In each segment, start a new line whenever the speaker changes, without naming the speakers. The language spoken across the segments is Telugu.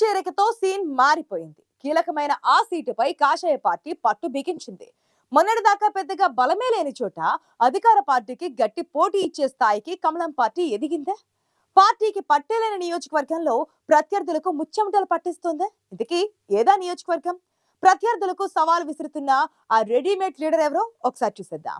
చేరికతో సీన్ మారిపోయింది. కీలకమైన ఆ సీటుపై కాషాయ పార్టీ పట్టు బిగించింది. మొన్నటిదాకా పెద్దగా బలమే లేని చోట అధికార పార్టీకి గట్టి పోటీ ఇచ్చే స్థాయికి కమలం పార్టీ ఎదిగిందే? పార్టీకి పట్టేలేని నియోజకవర్గంలో ప్రత్యర్థులకు ముచ్చెమటలు పట్టిస్తుందే? ఇంతకీ ఏదా నియోజకవర్గం? ప్రత్యర్థులకు సవాల్ విసురుతున్న ఆ రెడీమేడ్ లీడర్ ఎవరో? ఒకసారి చూసేద్దాం.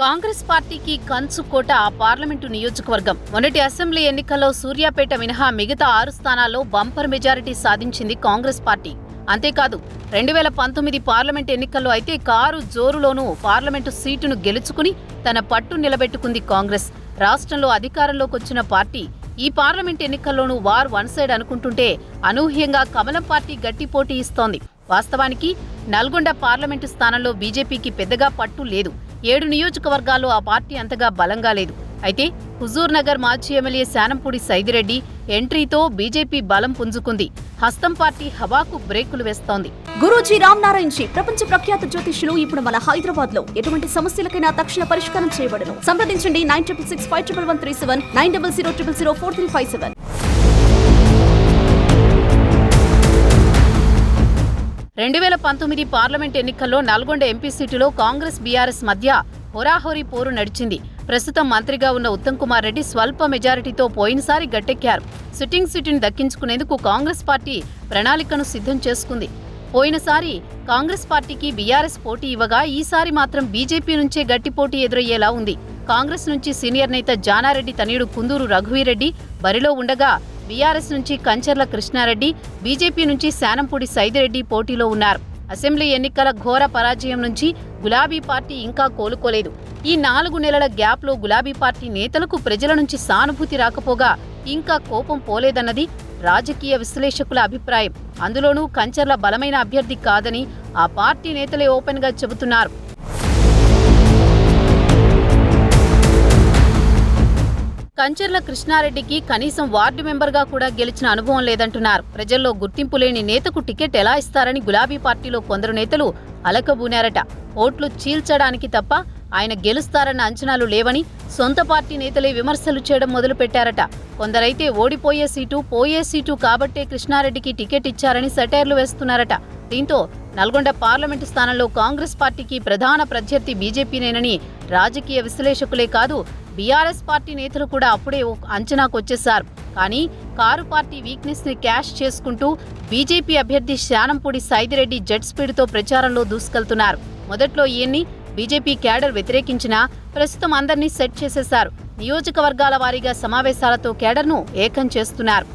కాంగ్రెస్ పార్టీకి కంచుకోట ఆ పార్లమెంటు నియోజకవర్గం. మొన్నటి అసెంబ్లీ ఎన్నికల్లో సూర్యాపేట మినహా మిగతా ఆరు స్థానాల్లో బంపర్ మెజారిటీ సాధించింది కాంగ్రెస్ పార్టీ. అంతేకాదు రెండు వేల పంతొమ్మిది పార్లమెంట్ ఎన్నికల్లో అయితే కారు జోరులోనూ పార్లమెంటు సీటును గెలుచుకుని తన పట్టు నిలబెట్టుకుంది కాంగ్రెస్. రాష్ట్రంలో అధికారంలోకి వచ్చిన పార్టీ ఈ పార్లమెంట్ ఎన్నికల్లోనూ వార్ వన్ సైడ్ అనుకుంటుంటే అనూహ్యంగా కమలం పార్టీ గట్టి పోటీ ఇస్తోంది. వాస్తవానికి నల్గొండ పార్లమెంటు స్థానంలో బీజేపీకి పెద్దగా పట్టు లేదు. ఏడు నియోజకవర్గాల్లో ఆ పార్టీ అంతగా బలంగా లేదు. అయితే హుజూర్ నగర్ మాజీ ఎమ్మెల్యే శానంపూడి సైదిరెడ్డి ఎంట్రీతో బీజేపీ బలం పుంజుకుంది. హస్తం పార్టీ హవాకు బ్రేకులు వేస్తోంది.
గురూజీ రామ్ నారాయణ్ జీ ప్రపంచ ప్రఖ్యాత జ్యోతిష్యులు ఇప్పుడు మన హైదరాబాద్లో ఎటువంటి సమస్యలకైనా తక్షణ పరిష్కారం చేయబడను. సంప్రదించండి nine triple six five triple one three seven nine double zero triple zero four three five seven.
రెండు వేల పంతొమ్మిది పార్లమెంట్ ఎన్నికల్లో నల్గొండ ఎంపీ సీటులో కాంగ్రెస్ బీఆర్ఎస్ మధ్య హోరాహోరీ పోరు నడిచింది. ప్రస్తుతం మంత్రిగా ఉన్న ఉత్తమ్ కుమార్ రెడ్డి స్వల్ప మెజారిటీతో పోయినసారి గట్టెక్కారు. సిట్టింగ్ సీటును దక్కించుకునేందుకు కాంగ్రెస్ పార్టీ ప్రణాళికను సిద్ధం చేసుకుంది. పోయినసారి కాంగ్రెస్ పార్టీకి బీఆర్ఎస్ పోటీ ఇవ్వగా ఈసారి మాత్రం బీజేపీ నుంచే గట్టి పోటీ ఎదురయ్యేలా ఉంది. కాంగ్రెస్ నుంచి సీనియర్ నేత జానారెడ్డి తనయుడు కుందూరు రఘువీరెడ్డి బరిలో ఉండగా బీఆర్ఎస్ నుంచి కంచర్ల కృష్ణారెడ్డి బీజేపీ నుంచి శానంపూడి సైదిరెడ్డి పోటీలో ఉన్నారు. అసెంబ్లీ ఎన్నికల ఘోర పరాజయం నుంచి గులాబీ పార్టీ ఇంకా కోలుకోలేదు. ఈ నాలుగు నెలల గ్యాప్లో గులాబీ పార్టీ నేతలకు ప్రజల నుంచి సానుభూతి రాకపోగా ఇంకా కోపం పోలేదన్నది రాజకీయ విశ్లేషకుల అభిప్రాయం. అందులోనూ కంచర్ల బలమైన అభ్యర్థి కాదని ఆ పార్టీ నేతలే ఓపెన్గా చెబుతున్నారు. కంచర్ల కృష్ణారెడ్డికి కనీసం వార్డు మెంబర్గా కూడా గెలిచిన అనుభవం లేదంటున్నారు. ప్రజల్లో గుర్తింపు లేని నేతకు టికెట్ ఎలా ఇస్తారని గులాబీ పార్టీలో కొందరు నేతలు అలకబూనారట. ఓట్లు చీల్చడానికి తప్ప ఆయన గెలుస్తారన్న అంచనాలు లేవని సొంత పార్టీ నేతలే విమర్శలు చేయడం మొదలుపెట్టారట. కొందరైతే ఓడిపోయే సీటు పోయే సీటు కాబట్టే కృష్ణారెడ్డికి టికెట్ ఇచ్చారని సెటైర్లు వేస్తున్నారట. దీంతో నల్గొండ పార్లమెంటు స్థానంలో కాంగ్రెస్ పార్టీకి ప్రధాన ప్రత్యర్థి బీజేపీనేనని రాజకీయ విశ్లేషకులే కాదు బీఆర్ఎస్ పార్టీ నేతలు కూడా అప్పుడే ఓ అంచనాకొచ్చేశారు కానీ కారు పార్టీ వీక్నెస్ని క్యాష్ చేసుకుంటూ బీజేపీ అభ్యర్థి శానంపూడి సైదిరెడ్డి జెట్ స్పీడ్తో ప్రచారంలో దూసుకెళ్తున్నారు. మొదట్లో ఈయన్ని బీజేపీ క్యాడర్ వ్యతిరేకించినా ప్రస్తుతం అందరినీ సెట్ చేసేశారు. నియోజకవర్గాల వారీగా సమావేశాలతో కేడర్ను ఏకం చేస్తున్నారు.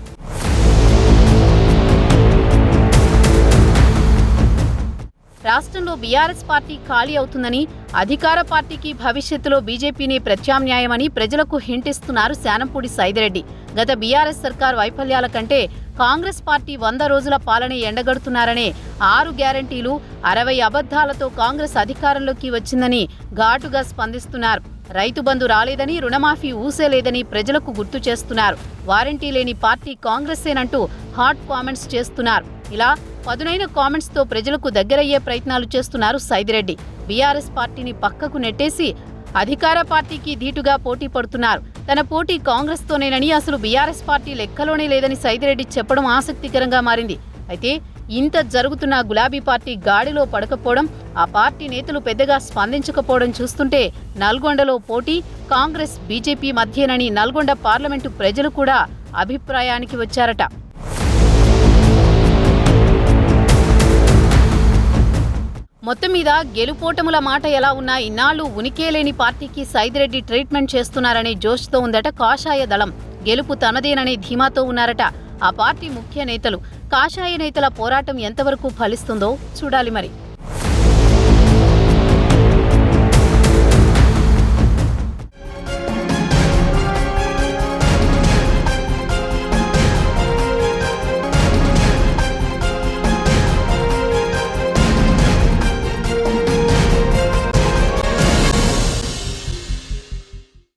రాష్ట్రంలో బీఆర్ఎస్ పార్టీ ఖాళీ అవుతుందని అధికార పార్టీకి భవిష్యత్తులో బీజేపీని ప్రత్యామ్నాయమని ప్రజలకు హింటిస్తున్నారు శానంపూడి సైదిరెడ్డి. గత బీఆర్ఎస్ సర్కార్ వైఫల్యాల కంటే కాంగ్రెస్ పార్టీ వంద రోజుల పాలన ఎండగడుతున్నారనే ఆరు గ్యారంటీలు అరవై అబద్ధాలతో కాంగ్రెస్ అధికారంలోకి వచ్చిందని ఘాటుగా స్పందిస్తున్నారు. రైతు బంధు రాలేదని రుణమాఫీ ఊసేలేదని ప్రజలకు గుర్తు చేస్తున్నారు. వారంటీ లేని పార్టీ కాంగ్రెస్సేనంటూ హాట్ కామెంట్స్ చేస్తున్నారు. ఇలా పదునైన కామెంట్స్తో ప్రజలకు దగ్గరయ్యే ప్రయత్నాలు చేస్తున్నారు సైదిరెడ్డి. బీఆర్ఎస్ పార్టీని పక్కకు నెట్టేసి అధికార పార్టీకి ధీటుగా పోటీ పడుతున్నారు. తన పోటీ కాంగ్రెస్తోనేనని అసలు బీఆర్ఎస్ పార్టీ లెక్కలోనే లేదని సైదిరెడ్డి చెప్పడం ఆసక్తికరంగా మారింది. అయితే ఇంత జరుగుతున్న గులాబీ పార్టీ గాడిలో పడకపోవడం ఆ పార్టీ నేతలు పెద్దగా స్పందించకపోవడం చూస్తుంటే నల్గొండలో పోటీ కాంగ్రెస్ బీజేపీ మధ్యేనని నల్గొండ పార్లమెంటు ప్రజలు కూడా అభిప్రాయానికి వచ్చారట. మొత్తం మీద గెలుపోటముల మాట ఎలా ఉన్నా ఇన్నాళ్ళు ఉనికే లేని పార్టీకి సైదిరెడ్డి ట్రీట్మెంట్ చేస్తున్నారనే జోష్తో ఉందట కాషాయ దళం. గెలుపు తనదేననే ధీమాతో ఉన్నారట. ఆ పార్టీ ముఖ్య నేతలు. కాషాయ నేతల పోరాటం ఎంతవరకు ఫలిస్తుందో చూడాలి మరి.